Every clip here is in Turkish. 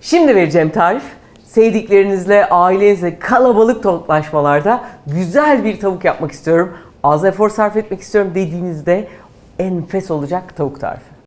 Şimdi vereceğim tarif sevdiklerinizle, ailenizle kalabalık toplaşmalarda güzel bir tavuk yapmak istiyorum. Az efor sarf etmek istiyorum dediğinizde enfes olacak tavuk tarifi.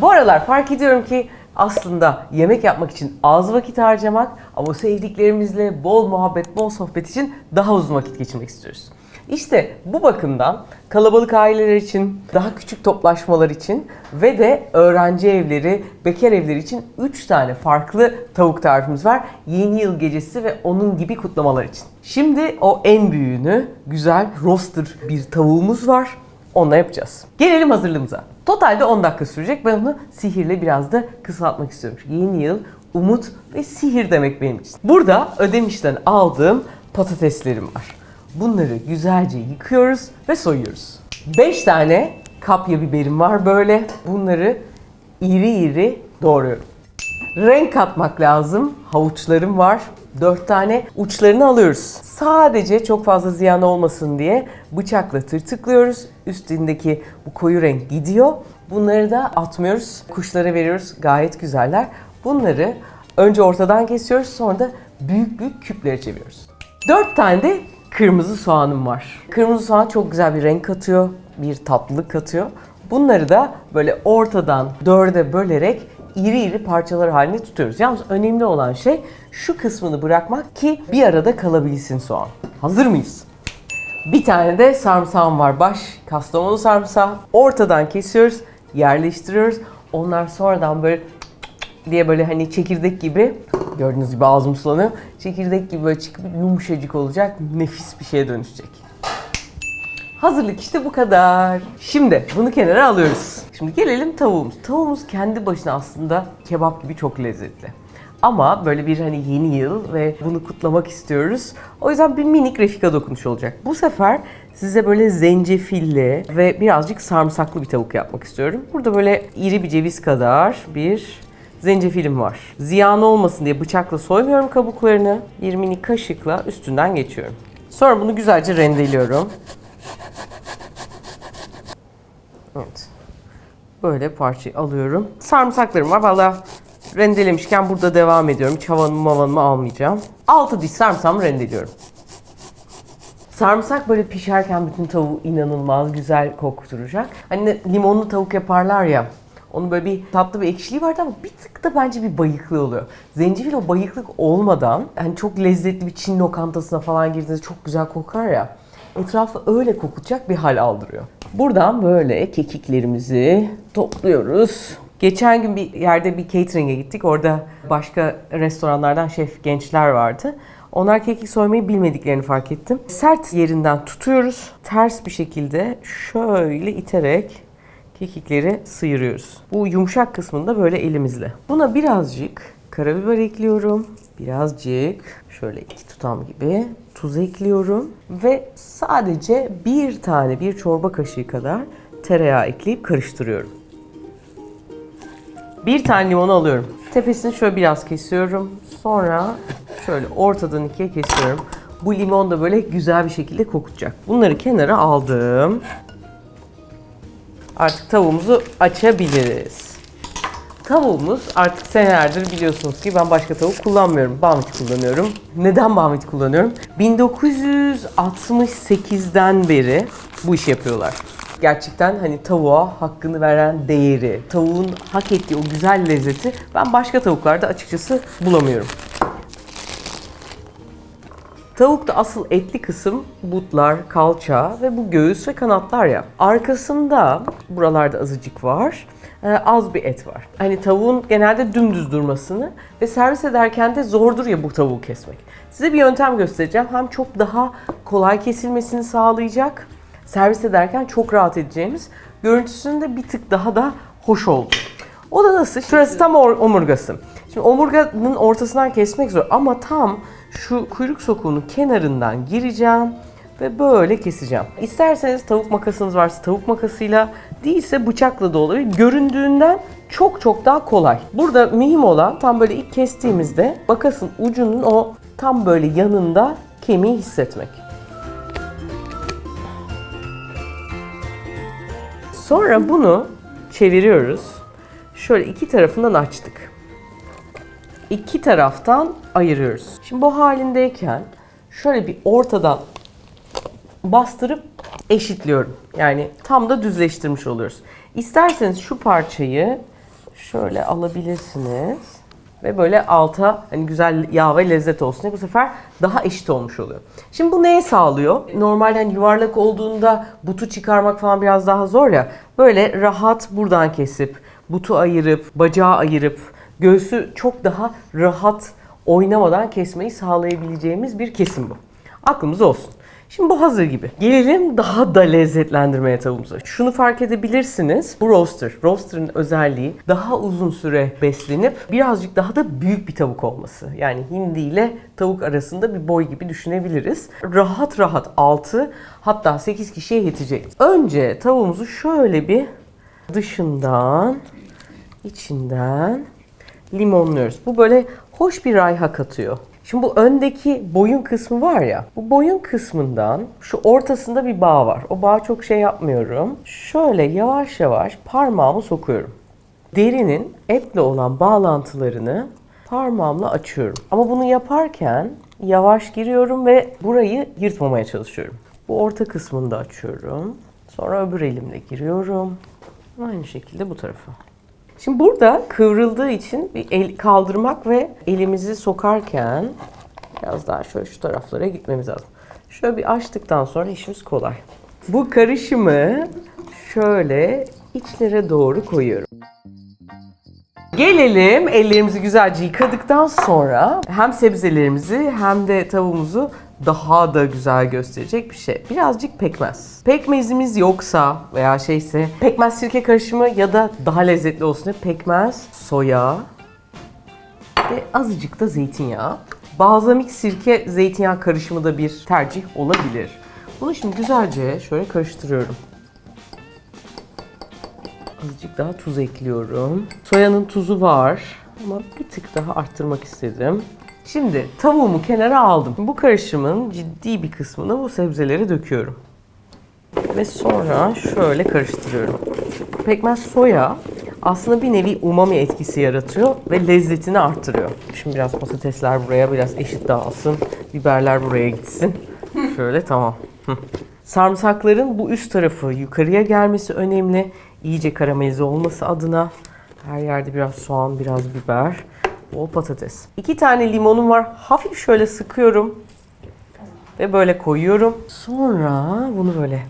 Bu aralar fark ediyorum ki aslında yemek yapmak için az vakit harcamak ama sevdiklerimizle bol muhabbet, bol sohbet için daha uzun vakit geçirmek istiyoruz. İşte bu bakımdan kalabalık aileler için, daha küçük toplaşmalar için ve de öğrenci evleri, bekar evleri için 3 tane farklı tavuk tarifimiz var. Yeni yıl gecesi ve onun gibi kutlamalar için. Şimdi o en büyüğünü, güzel roaster bir tavuğumuz var. Onunla yapacağız. Gelelim hazırlığımıza. Totalde 10 dakika sürecek. Ben onu sihirle biraz da kısaltmak istiyorum. Çünkü yeni yıl, umut ve sihir demek benim için. Burada Ödemiş'ten aldığım patateslerim var. Bunları güzelce yıkıyoruz ve soyuyoruz. 5 tane kapya biberim var böyle. Bunları iri iri doğruyorum. Renk katmak lazım. Havuçlarım var. 4 tane uçlarını alıyoruz. Sadece çok fazla ziyan olmasın diye bıçakla tırtıklıyoruz. Üstündeki bu koyu renk gidiyor. Bunları da atmıyoruz. Kuşlara veriyoruz. Gayet güzeller. Bunları önce ortadan kesiyoruz. Sonra da büyük büyük küplere çeviriyoruz. 4 tane de kırmızı soğanım var. Kırmızı soğan çok güzel bir renk katıyor. Bir tatlılık katıyor. Bunları da böyle ortadan dörde bölerek iri iri parçalar halinde tutuyoruz. Yalnız önemli olan şey şu kısmını bırakmak ki bir arada kalabilsin soğan. Hazır mıyız? Bir tane de sarımsağım var. Baş kastamonu sarımsağı. Ortadan kesiyoruz, yerleştiriyoruz. Onlar sonradan böyle diye böyle hani çekirdek gibi gördüğünüz gibi ağzım sulanıyor. Çekirdek gibi böyle çıkıp yumuşacık olacak. Nefis bir şeye dönüşecek. Hazırlık işte bu kadar. Şimdi bunu kenara alıyoruz. Şimdi gelelim tavuğumuz. Tavuğumuz kendi başına aslında kebap gibi çok lezzetli. Ama böyle bir hani yeni yıl ve bunu kutlamak istiyoruz. O yüzden bir minik refika dokunuş olacak. Bu sefer size böyle zencefilli ve birazcık sarımsaklı bir tavuk yapmak istiyorum. Burada böyle iri bir ceviz kadar bir zencefilim var. Ziyan olmasın diye bıçakla soymuyorum kabuklarını. Bir minik kaşıkla üstünden geçiyorum. Sonra bunu güzelce rendeliyorum. Evet. Böyle parçayı alıyorum. Sarımsaklarım var. Valla rendelemişken burada devam ediyorum. Hiç havanımı mavanımı almayacağım. 6 diş sarımsağımı rendeliyorum. Sarımsak böyle pişerken bütün tavuğu inanılmaz güzel kokturacak. Hani limonlu tavuk yaparlar ya. Onun böyle bir tatlı bir ekşiliği vardı ama bir tık da bence bir bayıklığı oluyor. Zencefil o bayıklık olmadan hani çok lezzetli bir Çin lokantasına falan girdiğinizde çok güzel kokar ya. Etrafı öyle kokutacak bir hal aldırıyor. Buradan böyle kekiklerimizi topluyoruz. Geçen gün bir yerde bir catering'e gittik. Orada başka restoranlardan şef gençler vardı. Onlar kekik soymayı bilmediklerini fark ettim. Sert yerinden tutuyoruz. Ters bir şekilde şöyle iterek kekikleri sıyırıyoruz. Bu yumuşak kısmını da böyle elimizle. Buna birazcık karabiber ekliyorum. Birazcık şöyle iki tutam gibi tuz ekliyorum. Ve sadece bir tane bir çorba kaşığı kadar tereyağı ekleyip karıştırıyorum. Bir tane limonu alıyorum. Tepesini şöyle biraz kesiyorum. Sonra şöyle ortadan ikiye kesiyorum. Bu limon da böyle güzel bir şekilde kokutacak. Bunları kenara aldım. Artık tavuğumuzu açabiliriz. Tavuğumuz artık senelerdir biliyorsunuz ki ben başka tavuk kullanmıyorum. Bamit kullanıyorum. Neden Bamit kullanıyorum? 1968'den beri bu işi yapıyorlar. Gerçekten hani tavuğa hakkını veren değeri, tavuğun hak ettiği o güzel lezzeti ben başka tavuklarda açıkçası bulamıyorum. Tavukta asıl etli kısım butlar, kalça ve bu göğüs ve kanatlar ya. Arkasında buralarda azıcık var. E, Az bir et var. Hani tavuğun genelde dümdüz durmasını ve servis ederken de zordur ya bu tavuğu kesmek. Size bir yöntem göstereceğim. Hem çok daha kolay kesilmesini sağlayacak. Servis ederken çok rahat edeceğimiz. Görüntüsünde bir tık daha da hoş oldu. O da nasıl? Şurası tam omurgası. Şimdi omurganın ortasından kesmek zor ama tam şu kuyruk sokuğunun kenarından gireceğim ve böyle keseceğim. İsterseniz tavuk makasınız varsa tavuk makasıyla değilse bıçakla da olabilir. Göründüğünden çok çok daha kolay. Burada mühim olan tam böyle ilk kestiğimizde makasın ucunun o tam böyle yanında kemiği hissetmek. Sonra bunu çeviriyoruz. Şöyle iki tarafından açtık. İki taraftan ayırıyoruz. Şimdi bu halindeyken şöyle bir ortadan bastırıp eşitliyorum. Yani tam da düzleştirmiş oluyoruz. İsterseniz şu parçayı şöyle alabilirsiniz ve böyle alta hani güzel yağ ve lezzet olsun diye bu sefer daha eşit olmuş oluyor. Şimdi bu neyi sağlıyor? Normalde hani yuvarlak olduğunda butu çıkarmak falan biraz daha zor ya. Böyle rahat buradan kesip, butu ayırıp, bacağı ayırıp, göğsü çok daha rahat oynamadan kesmeyi sağlayabileceğimiz bir kesim bu. Aklımız olsun. Şimdi bu hazır gibi. Gelelim daha da lezzetlendirmeye tavuğumuza. Şunu fark edebilirsiniz. Bu roaster. Roaster'ın özelliği daha uzun süre beslenip birazcık daha da büyük bir tavuk olması. Yani hindi ile tavuk arasında bir boy gibi düşünebiliriz. Rahat rahat 6 hatta 8 kişiye yetecek. Önce tavuğumuzu şöyle bir dışından, içinden limonluyoruz. Bu böyle hoş bir rayha katıyor. Şimdi bu öndeki boyun kısmı var ya, bu boyun kısmından şu ortasında bir bağ var. O bağı çok şey yapmıyorum. Şöyle yavaş yavaş parmağımı sokuyorum. Derinin etle olan bağlantılarını parmağımla açıyorum. Ama bunu yaparken yavaş giriyorum ve burayı yırtmamaya çalışıyorum. Bu orta kısmını da açıyorum. Sonra öbür elimle giriyorum. Aynı şekilde bu tarafa. Şimdi burada kıvrıldığı için bir el kaldırmak ve elimizi sokarken biraz daha şöyle şu taraflara gitmemiz lazım. Şöyle bir açtıktan sonra işimiz kolay. Bu karışımı şöyle içlere doğru koyuyorum. Gelelim ellerimizi güzelce yıkadıktan sonra hem sebzelerimizi hem de tavuğumuzu daha da güzel gösterecek bir şey. Birazcık pekmez. Pekmezimiz yoksa veya şeyse pekmez sirke karışımı ya da daha lezzetli olsun diye pekmez, soya ve azıcık da zeytinyağı. Balzamik sirke zeytinyağı karışımı da bir tercih olabilir. Bunu şimdi güzelce şöyle karıştırıyorum. Azıcık daha tuz ekliyorum. Soyanın tuzu var ama bir tık daha arttırmak istedim. Şimdi tavuğumu kenara aldım. Bu karışımın ciddi bir kısmını bu sebzelere döküyorum. Ve sonra şöyle karıştırıyorum. Pekmez soya aslında bir nevi umami etkisi yaratıyor ve lezzetini arttırıyor. Şimdi biraz patatesler buraya biraz eşit dağılsın. Biberler buraya gitsin. Şöyle tamam. Sarımsakların bu üst tarafı yukarıya gelmesi önemli. İyice karamelize olması adına her yerde biraz soğan, biraz biber, bol patates. İki tane limonum var. Hafif şöyle sıkıyorum ve böyle koyuyorum. Sonra bunu böyle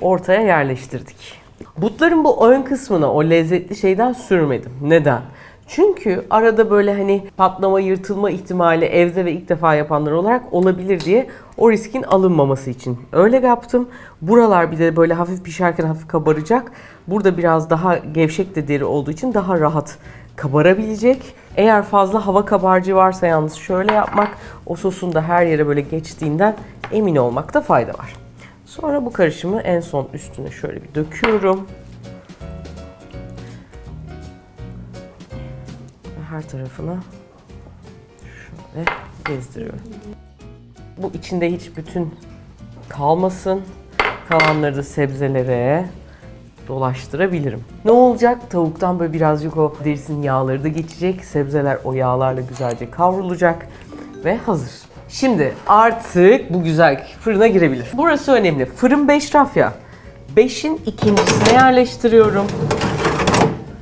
ortaya yerleştirdik. Butların bu ön kısmına o lezzetli şeyden sürmedim. Neden? Çünkü arada böyle hani patlama, yırtılma ihtimali evde ve ilk defa yapanlar olarak olabilir diye o riskin alınmaması için öyle yaptım. Buralar bir de böyle hafif pişerken hafif kabaracak. Burada biraz daha gevşek de deri olduğu için daha rahat kabarabilecek. Eğer fazla hava kabarcığı varsa yalnız şöyle yapmak o sosun da her yere böyle geçtiğinden emin olmakta fayda var. Sonra bu karışımı en son üstüne şöyle bir döküyorum. Her tarafına şöyle gezdiriyorum. Bu içinde hiç bütün kalmasın. Kalanları da sebzelere dolaştırabilirim. Ne olacak? Tavuktan böyle birazcık o derisinin yağları da geçecek. Sebzeler o yağlarla güzelce kavrulacak ve hazır. Şimdi artık bu güzel fırına girebilir. Burası önemli. Fırın 5 raf ya. 5'in ikincisine yerleştiriyorum.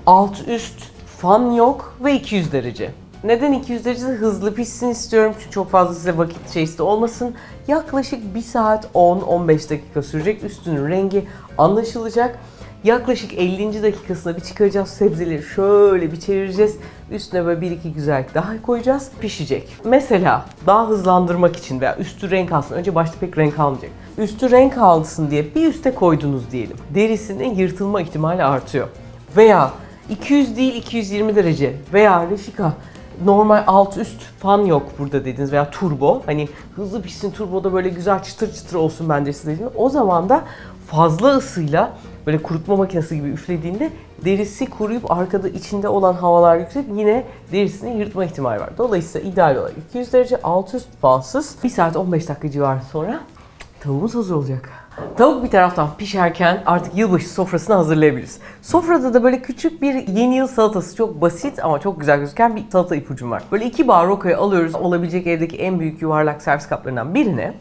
Alt üst fan yok ve 200 derece. Neden 200 derecede hızlı pişsin istiyorum çünkü çok fazla size vakit şeysi olmasın. Yaklaşık 1 saat 10-15 dakika sürecek. Üstünün rengi anlaşılacak. Yaklaşık 50. dakikasında bir çıkaracağız sebzeleri şöyle bir çevireceğiz. Üstüne böyle bir iki güzellik daha koyacağız. Pişecek. Mesela daha hızlandırmak için veya üstü renk alsın. Önce başta pek renk almayacak. Üstü renk alsın diye bir üste koydunuz diyelim. Derisinin yırtılma ihtimali artıyor. Veya 200 değil 220 derece veya Refika normal alt üst fan yok burada dediniz veya turbo. Hani hızlı pişsin turboda böyle güzel çıtır çıtır olsun ben derisi dediğim. O zaman da fazla ısıyla böyle kurutma makinesi gibi üflediğinde derisi kuruyup arkada içinde olan havalar yükselip yine derisini yırtma ihtimali var. Dolayısıyla ideal olarak 200 derece alt üst fansız 1 saat 15 dakika civarı sonra tavuğumuz hazır olacak. Tavuk bir taraftan pişerken artık yılbaşı sofrasını hazırlayabiliriz. Sofrada da böyle küçük bir yeni yıl salatası çok basit ama çok güzel gözüken bir salata ipucum var. Böyle iki bağ rokoyu alıyoruz olabilecek evdeki en büyük yuvarlak servis kaplarından birine.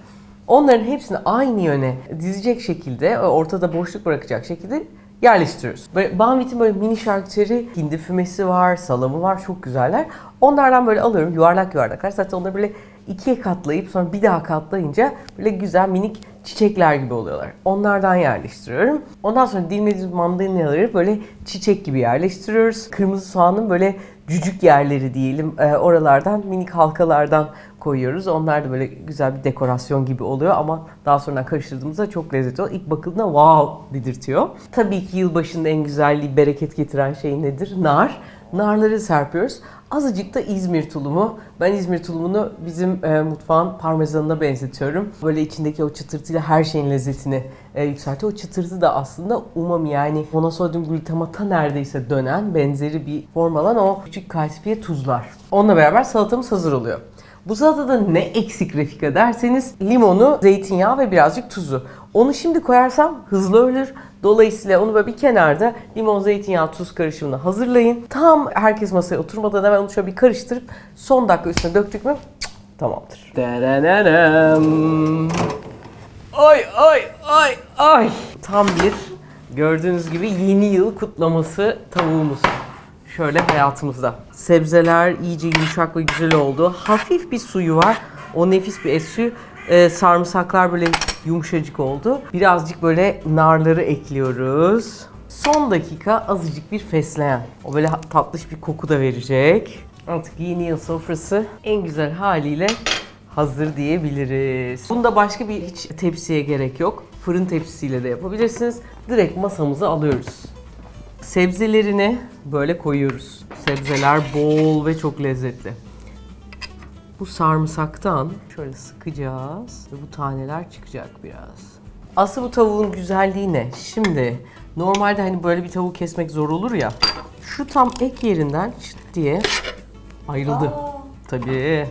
Onların hepsini aynı yöne dizecek şekilde, ortada boşluk bırakacak şekilde yerleştiriyoruz. Böyle Banvit'in böyle mini şarküteri, hindi fümesi var, salamı var, çok güzeller. Onlardan böyle alıyorum yuvarlak yuvarlaklar. Zaten onları böyle ikiye katlayıp sonra bir daha katlayınca böyle güzel minik çiçekler gibi oluyorlar. Onlardan yerleştiriyorum. Ondan sonra dilimlediğimiz mandalinaları böyle çiçek gibi yerleştiriyoruz. Kırmızı soğanın böyle cücük yerleri diyelim e, oralardan minik halkalardan koyuyoruz. Onlar da böyle güzel bir dekorasyon gibi oluyor ama daha sonra karıştırdığımızda çok lezzetli oluyor. İlk bakıldığında wow dedirtiyor. Tabii ki yılbaşının en güzelliği, bereket getiren şey nedir? Nar. Narları serpiyoruz. Azıcık da İzmir tulumu. Ben İzmir tulumunu bizim e, mutfağın parmesanına benzetiyorum. Böyle içindeki o çıtırtıyla her şeyin lezzetini e, yükseltiyor. O çıtırtı da aslında umami yani monosodyum glutamata neredeyse dönen benzeri bir form alan o küçük kalsifiye tuzlar. Onunla beraber salatamız hazır oluyor. Bu salatada ne eksik Refika derseniz limonu, zeytinyağı ve birazcık tuzu. Onu şimdi koyarsam hızlı ölür. Dolayısıyla onu böyle bir kenarda limon, zeytinyağı, tuz karışımını hazırlayın. Tam herkes masaya oturmadan hemen onu şöyle bir karıştırıp son dakika üstüne döktük mü tamamdır. Denenenem. Ay ay ay ay. Tam bir gördüğünüz gibi yeni yıl kutlaması tavuğumuz. Şöyle hayatımızda. Sebzeler iyice yumuşak ve güzel oldu. Hafif bir suyu var. O nefis bir et suyu. Ee, sarımsaklar böyle yumuşacık oldu. Birazcık böyle narları ekliyoruz. Son dakika azıcık bir fesleğen. O böyle tatlış bir koku da verecek. Artık yeni yıl sofrası en güzel haliyle hazır diyebiliriz. Bunda başka bir hiç tepsiye gerek yok. Fırın tepsisiyle de yapabilirsiniz. Direkt masamıza alıyoruz. Sebzelerini böyle koyuyoruz. Sebzeler bol ve çok lezzetli. Bu sarımsaktan şöyle sıkacağız ve bu taneler çıkacak biraz. Asıl bu tavuğun güzelliği ne? Şimdi normalde hani böyle bir tavuk kesmek zor olur ya. Şu tam ek yerinden çıt diye ayrıldı. Tabii.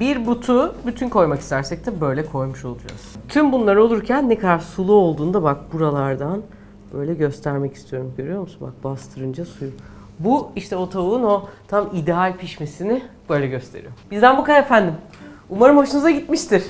Bir butu bütün koymak istersek de böyle koymuş olacağız. Tüm bunlar olurken ne kadar sulu olduğunda bak buralardan böyle göstermek istiyorum. Görüyor musun? Bak bastırınca suyu. Bu işte o tavuğun o tam ideal pişmesini böyle gösteriyor. Bizden bu kadar efendim. Umarım hoşunuza gitmiştir.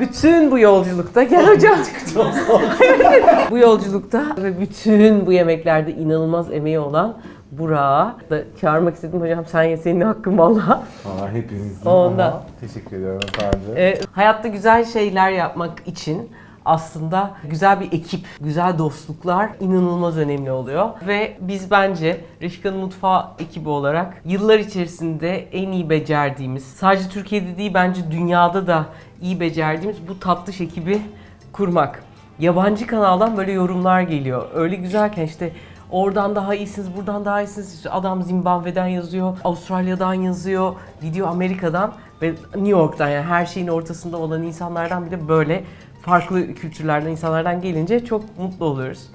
Bütün bu yolculukta gel hocam. bu yolculukta ve bütün bu yemeklerde inanılmaz emeği olan Burak'a da çağırmak istedim hocam sen ye senin hakkın valla. Valla hepimizin Ondan. ama teşekkür ediyorum efendim. Ee, hayatta güzel şeyler yapmak için aslında güzel bir ekip, güzel dostluklar inanılmaz önemli oluyor. Ve biz bence Refika'nın Mutfağı ekibi olarak yıllar içerisinde en iyi becerdiğimiz, sadece Türkiye'de değil bence dünyada da iyi becerdiğimiz bu tatlış ekibi kurmak. Yabancı kanaldan böyle yorumlar geliyor. Öyle güzelken işte Oradan daha iyisiniz, buradan daha iyisiniz. Adam Zimbabwe'den yazıyor, Avustralya'dan yazıyor, video Amerika'dan ve New York'tan yani her şeyin ortasında olan insanlardan bile böyle farklı kültürlerden insanlardan gelince çok mutlu oluyoruz.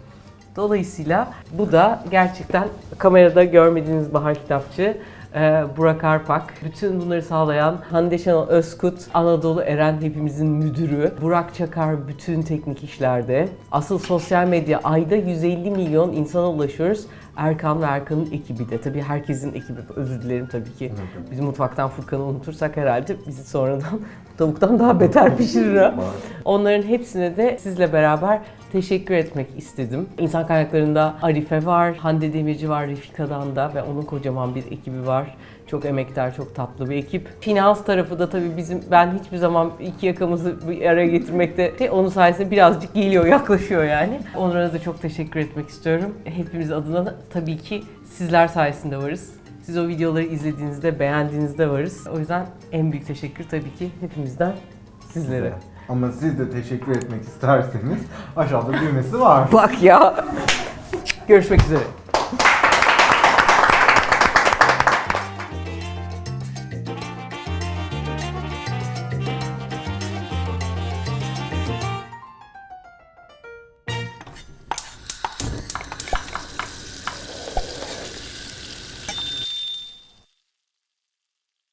Dolayısıyla bu da gerçekten kamerada görmediğiniz Bahar Kitapçı, e, Burak Arpak, bütün bunları sağlayan Hande Şenol Özkut, Anadolu Eren hepimizin müdürü, Burak Çakar bütün teknik işlerde. Asıl sosyal medya ayda 150 milyon insana ulaşıyoruz. Erkan ve Erkan'ın ekibi de. Tabii herkesin ekibi. Özür dilerim tabii ki. Bizim mutfaktan Furkan'ı unutursak herhalde bizi sonradan tavuktan daha beter pişirir. Onların hepsine de sizle beraber teşekkür etmek istedim. İnsan kaynaklarında Arife var, Hande Demirci var Refika'dan da ve onun kocaman bir ekibi var. Çok emektar, çok tatlı bir ekip. Finans tarafı da tabii bizim, ben hiçbir zaman iki yakamızı bir araya getirmekte, şey, onun sayesinde birazcık geliyor, yaklaşıyor yani. Onlara da çok teşekkür etmek istiyorum. Hepimiz adına da tabii ki sizler sayesinde varız. Siz o videoları izlediğinizde, beğendiğinizde varız. O yüzden en büyük teşekkür tabii ki hepimizden sizlere. Ama siz de teşekkür etmek isterseniz aşağıda düğmesi var. Bak ya. Görüşmek üzere.